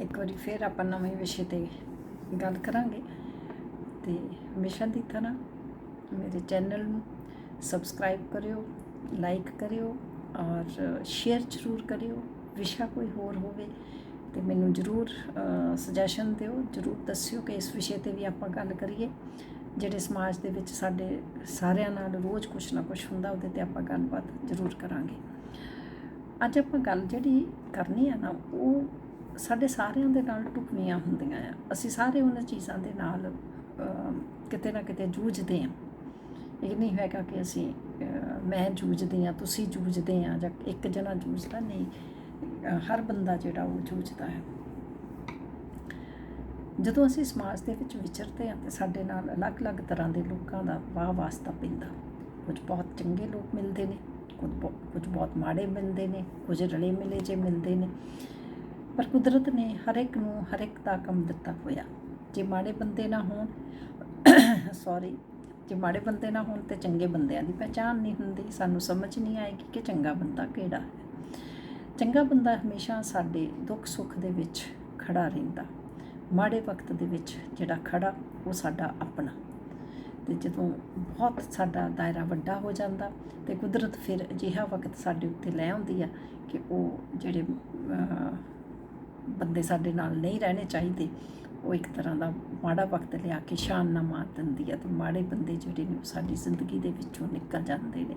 ਇੱਕ ਵਾਰੀ ਫਿਰ ਆਪਾਂ ਨਵੇਂ ਵਿਸ਼ੇ ਤੇ ਗੱਲ ਕਰਾਂਗੇ। ਤੇ ਹਮੇਸ਼ਾ ਦੀ ਤਰ੍ਹਾਂ ਮੇਰੇ ਚੈਨਲ ਨੂੰ ਸਬਸਕ੍ਰਾਈਬ ਕਰਿਓ, ਲਾਈਕ ਕਰਿਓ ਔਰ ਸ਼ੇਅਰ ਜ਼ਰੂਰ ਕਰਿਓ। ਵਿਸ਼ਾ ਕੋਈ ਹੋਰ ਹੋਵੇ ਤੇ ਮੈਨੂੰ ਜ਼ਰੂਰ ਸੁਜੈਸ਼ਨ ਦਿਓ। ਜ਼ਰੂਰ ਦੱਸਿਓ ਕਿ ਇਸ ਵਿਸ਼ੇ ਤੇ ਵੀ ਆਪਾਂ ਗੱਲ ਕਰੀਏ। ਜਿਹੜੇ ਸਮਾਜ ਦੇ ਵਿੱਚ ਸਾਡੇ ਸਾਰਿਆਂ ਨਾਲ ਰੋਜ਼ ਕੁਛ ਨਾ ਕੁਛ ਹੁੰਦਾ, ਉਹਦੇ ਤੇ ਆਪਾਂ ਗੱਲਬਾਤ ਜ਼ਰੂਰ ਕਰਾਂਗੇ। ਅੱਜ ਆਪਾਂ ਗੱਲ ਜਿਹੜੀ ਕਰਨੀ ਆ ਨਾ, ਉਹ ਸਾਡੇ ਸਾਰਿਆਂ ਦੇ ਨਾਲ ਟੁਕਮੀਆਂ ਹੁੰਦੀਆਂ ਆ। ਅਸੀਂ ਸਾਰੇ ਉਹਨਾਂ ਚੀਜ਼ਾਂ ਦੇ ਨਾਲ ਕਿਤੇ ਨਾ ਕਿਤੇ ਜੂਝਦੇ ਹਾਂ ਇਹ ਨਹੀਂ ਹੈਗਾ ਕਿ ਅਸੀਂ ਮੈਂ ਜੂਝਦੇ ਹਾਂ, ਤੁਸੀਂ ਜੂਝਦੇ ਆ ਜਾਂ ਇੱਕ ਜਣਾ ਜੂਝਦਾ, ਨਹੀਂ। ਹਰ ਬੰਦਾ ਜਿਹੜਾ ਉਹ ਜੂਝਦਾ ਹੈ। ਜਦੋਂ ਅਸੀਂ ਸਮਾਜ ਦੇ ਵਿੱਚ ਵਿਚਰਦੇ ਹਾਂ ਤੇ ਸਾਡੇ ਨਾਲ ਅਲੱਗ-ਅਲੱਗ ਤਰ੍ਹਾਂ ਦੇ ਲੋਕਾਂ ਦਾ ਵਾਹ ਵਾਸਤਾ ਪੈਂਦਾ। ਕੁਝ ਬਹੁਤ ਚੰਗੇ ਲੋਕ ਮਿਲਦੇ ਨੇ, ਕੁਝ ਬਹੁ- ਕੁਝ ਬਹੁਤ ਮਾੜੇ ਮਿਲਦੇ ਨੇ, ਕੁਝ ਰਲੇ ਮਿਲੇ ਜੇ ਮਿਲਦੇ ਨੇ। ਪਰ ਕੁਦਰਤ ਨੇ ਹਰ ਇੱਕ ਨੂੰ ਹਰ ਇੱਕ ਦਾ ਕੰਮ ਦਿੱਤਾ ਹੋਇਆ। ਜੇ ਮਾੜੇ ਬੰਦੇ ਨਾ ਹੋਣ ਸੌਰੀ ਜੇ ਮਾੜੇ ਬੰਦੇ ਨਾ ਹੋਣ ਤੇ ਚੰਗੇ ਬੰਦਿਆਂ ਦੀ ਪਹਿਚਾਣ ਨਹੀਂ ਹੁੰਦੀ, ਸਾਨੂੰ ਸਮਝ ਨਹੀਂ ਆਏਗੀ ਕਿ ਚੰਗਾ ਬੰਦਾ ਕਿਹੜਾ ਹੈ। ਚੰਗਾ ਬੰਦਾ ਹਮੇਸ਼ਾ ਸਾਡੇ ਦੁੱਖ ਸੁੱਖ ਦੇ ਵਿੱਚ ਖੜਾ ਰਹਿੰਦਾ। ਮਾੜੇ ਵਕਤ ਦੇ ਵਿੱਚ ਜਿਹੜਾ ਖੜਾ, ਉਹ ਸਾਡਾ ਆਪਣਾ। ਤੇ ਜਦੋਂ ਬਹੁਤ ਸਾਡਾ ਦਾਇਰਾ ਵੱਡਾ ਹੋ ਜਾਂਦਾ ਤੇ ਕੁਦਰਤ ਫਿਰ ਅਜਿਹਾ ਵਕਤ ਸਾਡੇ ਉੱਤੇ ਲੈ ਆਉਂਦੀ ਆ ਕਿ ਉਹ ਜਿਹੜੇ ਬੰਦੇ ਸਾਡੇ ਨਾਲ ਨਹੀਂ ਰਹਿਣੇ ਚਾਹੀਦੇ। ਉਹ ਇੱਕ ਤਰ੍ਹਾਂ ਦਾ ਮਾੜਾ ਵਕਤ ਲਿਆ ਕੇ ਸ਼ਾਨ ਨਾ ਮਾਰ ਦਿੰਦੀ ਹੈ ਤੇ ਮਾੜੇ ਬੰਦੇ ਜਿਹੜੇ ਨੇ ਉਹ ਸਾਡੀ ਜ਼ਿੰਦਗੀ ਦੇ ਵਿੱਚੋਂ ਨਿਕਲ ਜਾਂਦੇ ਨੇ।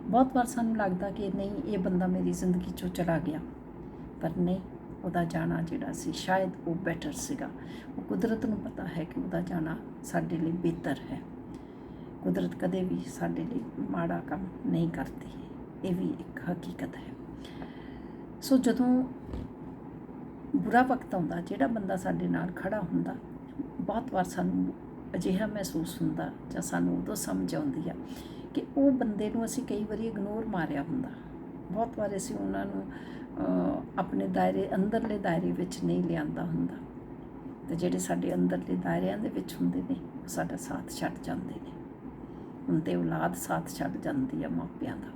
ਬਹੁਤ ਵਾਰ ਸਾਨੂੰ ਲੱਗਦਾ ਕਿ ਨਹੀਂ, ਇਹ ਬੰਦਾ ਮੇਰੀ ਜ਼ਿੰਦਗੀ ਚੋਂ ਚਲਾ ਗਿਆ। ਪਰ ਨਹੀਂ, ਉਹਦਾ ਜਾਣਾ ਜਿਹੜਾ ਸੀ ਸ਼ਾਇਦ ਉਹ ਬੈਟਰ ਸੀਗਾ। ਉਹ ਕੁਦਰਤ ਨੂੰ ਪਤਾ ਹੈ ਕਿ ਉਹਦਾ ਜਾਣਾ ਸਾਡੇ ਲਈ ਬਿਹਤਰ ਹੈ। ਕੁਦਰਤ ਕਦੇ ਵੀ ਸਾਡੇ ਲਈ ਮਾੜਾ ਕੰਮ ਨਹੀਂ ਕਰਦੀ। ਇਹ ਵੀ ਇੱਕ ਹਕੀਕਤ ਹੈ। ਸੋ ਜਦੋਂ ਬੁਰਾ ਵਕਤ ਆਉਂਦਾ, ਜਿਹੜਾ ਬੰਦਾ ਸਾਡੇ ਨਾਲ ਖੜਾ ਹੁੰਦਾ, ਬਹੁਤ ਵਾਰ ਸਾਨੂੰ ਅਜਿਹਾ ਮਹਿਸੂਸ ਹੁੰਦਾ ਜਾਂ ਸਾਨੂੰ ਉਦੋਂ ਸਮਝ ਆਉਂਦੀ ਆ ਕਿ ਉਹ ਬੰਦੇ ਨੂੰ ਅਸੀਂ ਕਈ ਵਾਰੀ ਇਗਨੋਰ ਮਾਰਿਆ ਹੁੰਦਾ। ਬਹੁਤ ਵਾਰ ਅਸੀਂ ਉਹਨਾਂ ਨੂੰ ਆਪਣੇ ਦਾਇਰੇ, ਅੰਦਰਲੇ ਦਾਇਰੇ ਵਿੱਚ ਨਹੀਂ ਲਿਆਂਦਾ ਹੁੰਦਾ। ਤੇ ਜਿਹੜੇ ਸਾਡੇ ਅੰਦਰਲੇ ਦਾਇਰਿਆਂ ਦੇ ਵਿੱਚ ਹੁੰਦੇ ਨੇ, ਉਹ ਸਾਡਾ ਸਾਥ ਛੱਡ ਜਾਂਦੇ ਨੇ। ਹੁਣ ਔਲਾਦ ਸਾਥ ਛੱਡ ਜਾਂਦੀ ਆ ਮਾਪਿਆਂ ਦਾ,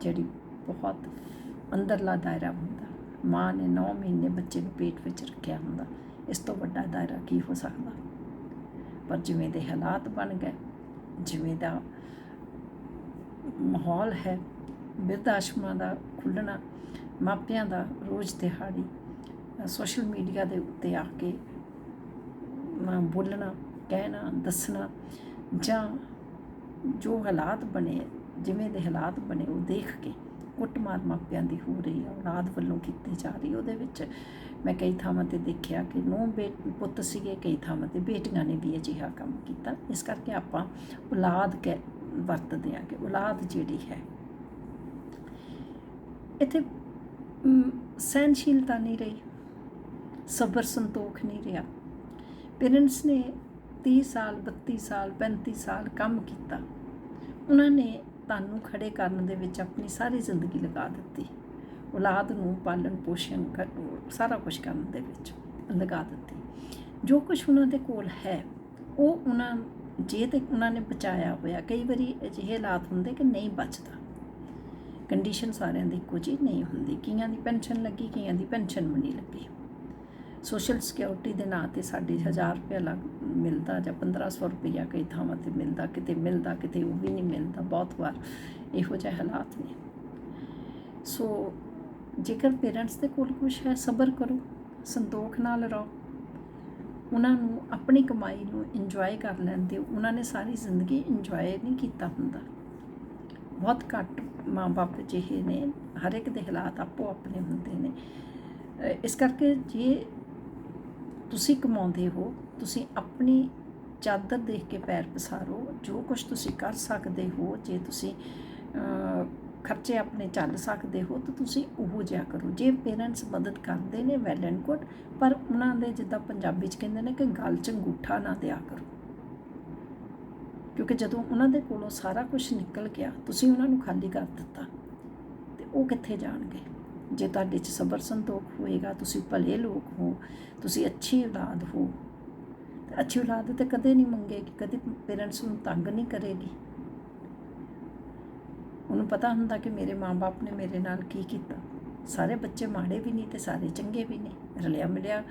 ਜਿਹੜੀ ਬਹੁਤ ਅੰਦਰਲਾ ਦਾਇਰਾ ਹੁੰਦਾ। ਮਾਂ ਨੇ 9 ਮਹੀਨੇ ਬੱਚੇ ਨੂੰ ਪੇਟ ਵਿੱਚ ਰੱਖਿਆ ਹੁੰਦਾ। ਇਸ ਤੋਂ ਵੱਡਾ ਦਾਇਰਾ ਕੀ ਹੋ ਸਕਦਾ? ਪਰ ਜਿਵੇਂ ਦੇ ਹਾਲਾਤ ਬਣ ਗਏ, ਜਿਵੇਂ ਦਾ ਮਾਹੌਲ ਹੈ, ਬਿਰਧ ਆਸ਼ਰਮਾਂ ਦਾ ਖੁੱਲ੍ਹਣਾ, ਮਾਪਿਆਂ ਦਾ ਰੋਜ਼ ਦਿਹਾੜੀ, ਸੋਸ਼ਲ ਮੀਡੀਆ ਦੇ ਉੱਤੇ ਆ ਕੇ ਬੋਲਣਾ, ਕਹਿਣਾ, ਦੱਸਣਾ ਜਾਂ ਜੋ ਹਾਲਾਤ ਬਣੇ, ਜਿਵੇਂ ਦੇ ਹਾਲਾਤ ਬਣੇ ਉਹ ਦੇਖ ਕੇ ਕੁੱਟਮਾਰ ਮਾਪਿਆਂ ਦੀ ਹੋ ਰਹੀ ਹੈ ਔਲਾਦ ਵੱਲੋਂ ਕੀਤੀ ਜਾ ਰਹੀ ਉਹਦੇ ਵਿੱਚ ਮੈਂ ਕਈ ਥਾਵਾਂ ਤੇ ਦੇਖਿਆ ਕਿ ਨੌ ਬੇਟ ਪੁੱਤ ਸੀਗੇ ਕਈ ਥਾਵਾਂ ਤੇ ਬੇਟੀਆਂ ਨੇ ਵੀ ਅਜਿਹਾ ਕੰਮ ਕੀਤਾ। ਇਸ ਕਰਕੇ ਆਪਾਂ ਔਲਾਦ ਕਹਿ ਵਰਤਦੇ ਆ ਕਿ ਔਲਾਦ ਜਿਹੜੀ ਹੈ ਇੱਥੇ ਅਮ, ਸਹਿਨਸ਼ੀਲਤਾ ਨਹੀਂ ਰਹੀ ਸਬਰ ਸੰਤੋਖ ਨਹੀਂ ਰਿਹਾ। ਪੇਰੈਂਟਸ ਨੇ 30 ਸਾਲ 32 ਸਾਲ 35 ਸਾਲ ਕੰਮ ਕੀਤਾ। ਉਹਨਾਂ ਨੇ ਤੁਹਾਨੂੰ ਖੜੇ ਕਰਨ ਦੇ ਵਿੱਚ ਆਪਣੀ ਸਾਰੀ ਜ਼ਿੰਦਗੀ ਲਗਾ ਦਿੱਤੀ। ਔਲਾਦ ਨੂੰ ਪਾਲਣ ਪੋਸ਼ਣ ਕਰ- ਸਾਰਾ ਕੁਝ ਕਰਨ ਦੇ ਵਿੱਚ ਲਗਾ ਦਿੱਤੀ। ਜੋ ਕੁਝ ਉਹਨਾਂ ਦੇ ਕੋਲ ਹੈ, ਉਹ ਉਹਨਾਂ, ਜੇ ਤੇ ਉਹਨਾਂ ਨੇ ਬਚਾਇਆ ਹੋਇਆ, ਕਈ ਵਾਰੀ ਅਜਿਹੇ ਹਾਲਾਤ ਹੁੰਦੇ ਕਿ ਨਹੀਂ ਬਚਦਾ। ਕੰਡੀਸ਼ਨ ਸਾਰਿਆਂ ਦੀ ਇੱਕੋ ਜਿਹੀ ਨਹੀਂ ਹੁੰਦੀ। ਕਈਆਂ ਦੀ ਪੈਨਸ਼ਨ ਲੱਗੀ, ਕਈਆਂ ਦੀ ਪੈਨਸ਼ਨ ਵੀ ਨਹੀਂ ਲੱਗੀ। ਸੋਸ਼ਲ ਸਿਕਿਉਰਿਟੀ ਦੇ ਨਾਂ ਤੇ ਸਾਡੇ 1000 ਰੁਪਏ ਲੱਗ ਮਿਲਦਾ ਜਾਂ 1500 ਰੁਪਇਆ ਕਈ ਥਾਵਾਂ ਤੇ ਮਿਲਦਾ, ਕਿਤੇ ਮਿਲਦਾ, ਕਿਤੇ ਉਹ ਵੀ ਨਹੀਂ ਮਿਲਦਾ, ਬਹੁਤ ਵਾਰ ਇਹੋ ਜਿਹੇ ਹਾਲਾਤ ਨੇ। ਸੋ ਜੇਕਰ ਪੇਰੈਂਟਸ ਦੇ ਕੋਲ ਕੁਝ ਹੈ, ਸਬਰ ਕਰੋ, ਸੰਤੋਖ ਨਾਲ ਰਹੋ। ਉਹਨਾਂ ਨੂੰ ਆਪਣੀ ਕਮਾਈ ਨੂੰ ਇੰਜੋਏ ਕਰ ਲੈਣ ਦਿਓ। ਉਹਨਾਂ ਨੇ ਸਾਰੀ ਜ਼ਿੰਦਗੀ ਇੰਜੋਏ ਨਹੀਂ ਕੀਤਾ ਹੁੰਦਾ। ਬਹੁਤ ਘੱਟ ਮਾਂ-ਬਾਪ ਜਿਹੇ ਨੇ, ਹਰ ਇੱਕ ਦੇ ਹਾਲਾਤ ਆਪੋ ਆਪਣੇ ਹੁੰਦੇ ਨੇ। ਇਸ ਕਰਕੇ ਜੇ ਤੁਸੀਂ ਕਮਾਉਂਦੇ ਹੋ, ਤੁਸੀਂ ਆਪਣੀ ਚਾਦਰ ਦੇਖ ਕੇ ਪੈਰ ਪਸਾਰੋ, ਜੋ ਕੁਝ ਤੁਸੀਂ ਕਰ ਸਕਦੇ ਹੋ, ਜੇ ਤੁਸੀਂ ਖਰਚੇ ਆਪਣੇ ਚੱਲ ਸਕਦੇ ਹੋ, ਤਾਂ ਤੁਸੀਂ ਉਹ ਜਿਹਾ ਕਰੋ। ਜੇ ਪੇਰੈਂਟਸ ਮਦਦ ਕਰਦੇ ਨੇ ਵੈਲ ਐਂਡ ਗੁੱਡ ਪਰ ਉਹਨਾਂ ਦੇ ਜਿੱਦਾਂ ਪੰਜਾਬੀ ਚ ਕਹਿੰਦੇ ਨੇ ਕਿ ਗੱਲ ਚ ਅੰਗੂਠਾ ਨਾ ਦਿਆ ਕਰੋ। ਕਿਉਂਕਿ ਜਦੋਂ ਉਹਨਾਂ ਦੇ ਕੋਲੋਂ ਸਾਰਾ ਕੁਝ ਨਿਕਲ ਗਿਆ, ਤੁਸੀਂ ਉਹਨਾਂ ਨੂੰ ਖਾਲੀ ਕਰ ਦਿੱਤਾ, ਤੇ ਉਹ ਕਿੱਥੇ ਜਾਣਗੇ? ਜੇ ਤੁਹਾਡੇ 'ਚ ਸਬਰ ਸੰਤੋਖ ਹੋਏਗਾ, ਤੁਸੀਂ ਭਲੇ ਲੋਕ ਹੋ, ਤੁਸੀਂ ਅੱਛੀ ਔਲਾਦ ਹੋ। ਅੱਛੀ ਔਲਾਦ ਤੇ ਕਦੇ ਨਹੀਂ ਮੰਗੇਗੀ, ਕਦੇ ਪੇਰੈਂਟਸ ਨੂੰ ਤੰਗ ਨਹੀਂ ਕਰੇਗੀ। ਉਹਨੂੰ ਪਤਾ ਹੁੰਦਾ ਕਿ ਮੇਰੇ ਮਾਪੇ ਨੇ ਮੇਰੇ ਨਾਲ ਕੀ ਕੀਤਾ। ਸਾਰੇ ਬੱਚੇ ਮਾੜੇ ਵੀ ਨਹੀਂ ਤੇ ਸਾਰੇ ਚੰਗੇ ਵੀ ਨਹੀਂ। ਰਲਿਆ ਮਿਲਿਆ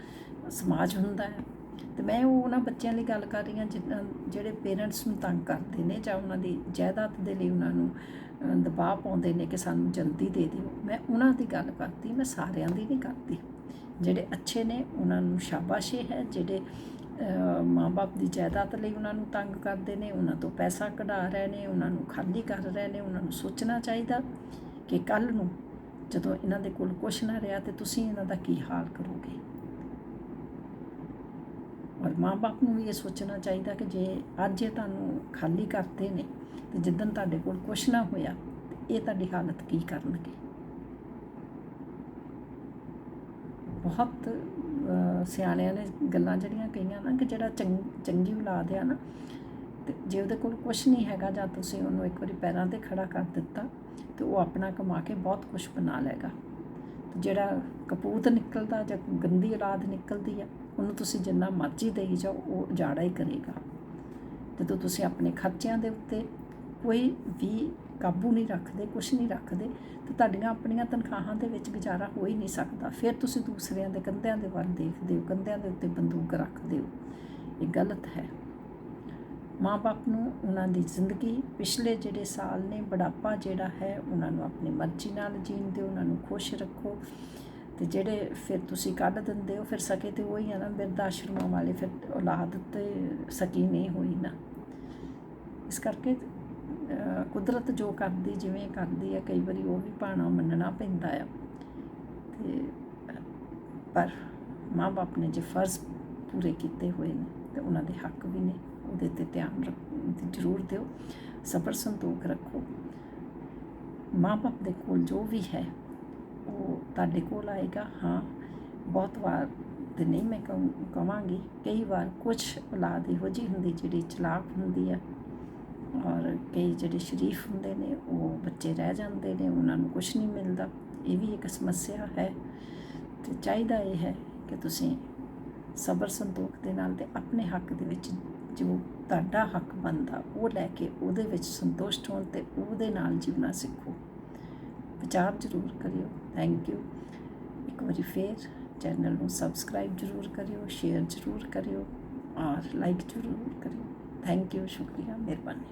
ਸਮਾਜ ਹੁੰਦਾ ਹੈ। ਤੇ ਮੈਂ ਉਹ ਉਹਨਾਂ ਬੱਚਿਆਂ ਲਈ ਗੱਲ ਕਰ ਰਹੀ ਹਾਂ ਜਿਨ੍ਹਾਂ ਜਿਹੜੇ ਪੇਰੈਂਟਸ ਨੂੰ ਤੰਗ ਕਰਦੇ ਨੇ ਜਾਂ ਉਹਨਾਂ ਦੀ ਜਾਇਦਾਦ ਦੇ ਲਈ ਉਹਨਾਂ ਨੂੰ ਦਬਾਅ ਪਾਉਂਦੇ ਨੇ ਕਿ ਸਾਨੂੰ ਜਲਦੀ ਦੇ ਦਿਓ। ਮੈਂ ਉਹਨਾਂ ਦੀ ਗੱਲ ਕਰਦੀ, ਮੈਂ ਸਾਰਿਆਂ ਦੀ ਨਹੀਂ ਕਰਦੀ। ਜਿਹੜੇ ਅੱਛੇ ਨੇ, ਉਹਨਾਂ ਨੂੰ ਸ਼ਾਬਾਸ਼ੀ ਹੈ। ਜਿਹੜੇ ਮਾਂ ਬਾਪ ਦੀ ਜਾਇਦਾਦ ਲਈ ਉਹਨਾਂ ਨੂੰ ਤੰਗ ਕਰਦੇ ਨੇ, ਉਹਨਾਂ ਤੋਂ ਪੈਸਾ ਕਢਾ ਰਹੇ ਨੇ, ਉਹਨਾਂ ਨੂੰ ਖਾਲੀ ਕਰ ਰਹੇ ਨੇ, ਉਹਨਾਂ ਨੂੰ ਸੋਚਣਾ ਚਾਹੀਦਾ ਕਿ ਕੱਲ ਨੂੰ ਜਦੋਂ ਇਹਨਾਂ ਦੇ ਕੋਲ ਕੁਛ ਨਾ ਰਿਹਾ ਤੇ ਤੁਸੀਂ ਇਹਨਾਂ ਦਾ ਕੀ ਹਾਲ ਕਰੋ ਔਰ ਮਾਪੇ ਨੂੰ ਵੀ ਇਹ ਸੋਚਣਾ ਚਾਹੀਦਾ ਕਿ ਜੇ ਅੱਜ ਇਹ ਤੁਹਾਨੂੰ ਖਾਲੀ ਕਰਦੇ ਨੇ, ਤੇ ਜਿੱਦਣ ਤੁਹਾਡੇ ਕੋਲ ਕੁਛ ਨਾ ਹੋਇਆ ਇਹ ਤੁਹਾਡੀ ਹਾਲਤ ਕੀ ਕਰਨਗੇ? ਬਹੁਤ ਸਿਆਣਿਆਂ ਨੇ ਗੱਲਾਂ ਜਿਹੜੀਆਂ ਕਹੀਆਂ ਨਾ, ਕਿ ਜਿਹੜਾ ਚੰਗ- ਚੰਗੀ ਔਲਾਦ ਆ ਨਾ, ਤੇ ਜੇ ਉਹਦੇ ਕੋਲ ਕੁਛ ਨਹੀਂ ਹੈਗਾ, ਜਾਂ ਤੁਸੀਂ ਉਹਨੂੰ ਇੱਕ ਵਾਰੀ ਪੈਰਾਂ ਤੇ ਖੜਾ ਕਰ ਦਿੱਤਾ, ਤੇ ਉਹ ਆਪਣਾ ਕਮਾ ਕੇ ਬਹੁਤ ਕੁਝ ਬਣਾ ਲਏਗਾ। ਤੇ ਜਿਹੜਾ ਕਪੂਤ ਨਿਕਲਦਾ ਜਾਂ ਗੰਦੀ ਔਲਾਦ ਨਿਕਲਦੀ ਆ, ਉਹਨੂੰ ਤੁਸੀਂ ਜਿੰਨਾ ਮਰਜ਼ੀ ਦੇਈ ਜਾਓ, ਉਹ ਉਜਾੜਾ ਹੀ ਕਰੇਗਾ। ਜਦੋਂ ਤੁਸੀਂ ਆਪਣੇ ਖਰਚਿਆਂ ਦੇ ਉੱਤੇ ਕੋਈ ਵੀ ਕਾਬੂ ਨਹੀਂ ਰੱਖਦੇ ਕੁਝ ਨਹੀਂ ਰੱਖਦੇ, ਤੇ ਤੁਹਾਡੀਆਂ ਆਪਣੀਆਂ ਤਨਖਾਹਾਂ ਦੇ ਵਿੱਚ ਗੁਜ਼ਾਰਾ ਹੋ ਹੀ ਨਹੀਂ ਸਕਦਾ। ਫਿਰ ਤੁਸੀਂ ਦੂਸਰਿਆਂ ਦੇ ਕੰਧਿਆਂ ਦੇ ਵੱਲ ਦੇਖਦੇ ਹੋ, ਕੰਧਿਆਂ ਦੇ ਉੱਤੇ ਬੰਦੂਕ ਰੱਖਦੇ ਹੋ। ਇਹ ਗਲਤ ਹੈ। ਮਾਂ-ਬਾਪ ਨੂੰ ਉਹਨਾਂ ਦੀ ਜ਼ਿੰਦਗੀ ਪਿਛਲੇ ਜਿਹੜੇ ਸਾਲ ਨੇ, ਬੁਢਾਪਾ ਜਿਹੜਾ ਹੈ, ਉਹਨਾਂ ਨੂੰ ਆਪਣੀ ਮਰਜ਼ੀ ਨਾਲ ਜੀਣ ਦਿਓ, ਉਹਨਾਂ ਨੂੰ ਖੁਸ਼ ਰੱਖੋ। ਤੇ ਜਿਹੜੇ ਫਿਰ ਤੁਸੀਂ ਕੱਢ ਦਿੰਦੇ ਹੋ, ਫਿਰ ਸਕੇ ਤੇ ਉਹੀ ਆ ਨਾ, ਬਿਰਧ ਆਸ਼ਰਮਾਂ ਵਾਲੇ ਫਿਰ ਔਲਾਦ ਤੇ ਸਕੀ ਨਹੀਂ ਹੋਈ ਨਾ। ਇਸ ਕਰਕੇ ਕੁਦਰਤ ਜੋ ਕਰਦੀ, ਜਿਵੇਂ ਕਰਦੀ ਹੈ ਕਈ ਵਾਰੀ ਉਹ ਵੀ ਭਾਣਾ ਮੰਨਣਾ ਪੈਂਦਾ ਆ। ਤੇ, ਪਰ ਮਾਂ-ਬਾਪ ਨੇ ਜੇ ਫਰਜ਼ ਪੂਰੇ ਕੀਤੇ ਹੋਏ ਨੇ, ਤੇ ਉਹਨਾਂ ਦੇ ਹੱਕ ਵੀ ਨੇ, ਉਹਦੇ ਤੇ ਧਿਆਨ ਰੱਖ ਜ਼ਰੂਰ ਦਿਓ। ਸਬਰ ਸੰਤੋਖ ਰੱਖੋ। ਮਾਂ-ਬਾਪ ਦੇ ਕੋਲ ਜੋ ਵੀ ਹੈ ਉਹ ਤੁਹਾਡੇ ਕੋਲ ਆਏਗਾ, ਹਾਂ। ਬਹੁਤ ਵਾਰ ਤੇ ਨਹੀਂ ਮੈਂ ਕਹਾਂਗੀ ਕਈ ਵਾਰ ਕੁਝ ਔਲਾਦ ਇਹੋ ਜਿਹੀ ਹੁੰਦੀ ਜਿਹੜੀ ਚਲਾਕ ਹੁੰਦੀ ਆ ਔਰ ਕਈ ਜਿਹੜੇ ਸ਼ਰੀਫ ਹੁੰਦੇ ਨੇ, ਉਹ ਬੱਚੇ ਰਹਿ ਜਾਂਦੇ ਨੇ, ਉਹਨਾਂ ਨੂੰ ਕੁਝ ਨਹੀਂ ਮਿਲਦਾ। ਇਹ ਵੀ ਇੱਕ ਸਮੱਸਿਆ ਹੈ ਤੇ ਚਾਹੀਦਾ ਇਹ ਹੈ ਕਿ ਤੁਸੀਂ ਸਬਰ ਸੰਤੋਖ ਦੇ ਨਾਲ ਤੇ ਆਪਣੇ ਹੱਕ ਦੇ ਵਿੱਚ ਜੋ ਤੁਹਾਡਾ ਹੱਕ ਬਣਦਾ, ਉਹ ਲੈ ਕੇ ਉਹਦੇ ਵਿੱਚ ਸੰਤੁਸ਼ਟ ਹੋਣ ਤੇ ਉਹਦੇ ਨਾਲ ਜੀਵਨਾ ਸਿੱਖੋ। ਵਿਚਾਰ ਜ਼ਰੂਰ ਕਰਿਓ। ਥੈਂਕ ਯੂ ਇੱਕ ਵਾਰੀ ਫੇਰ ਚੈਨਲ ਨੂੰ ਸਬਸਕ੍ਰਾਈਬ ਜ਼ਰੂਰ ਕਰਿਓ ਸ਼ੇਅਰ ਜ਼ਰੂਰ ਕਰਿਓ, ਔਰ ਲਾਈਕ ਜ਼ਰੂਰ ਕਰਿਓ। ਥੈਂਕ ਯੂ ਸ਼ੁਕਰੀਆ, ਮਿਹਰਬਾਨੀ।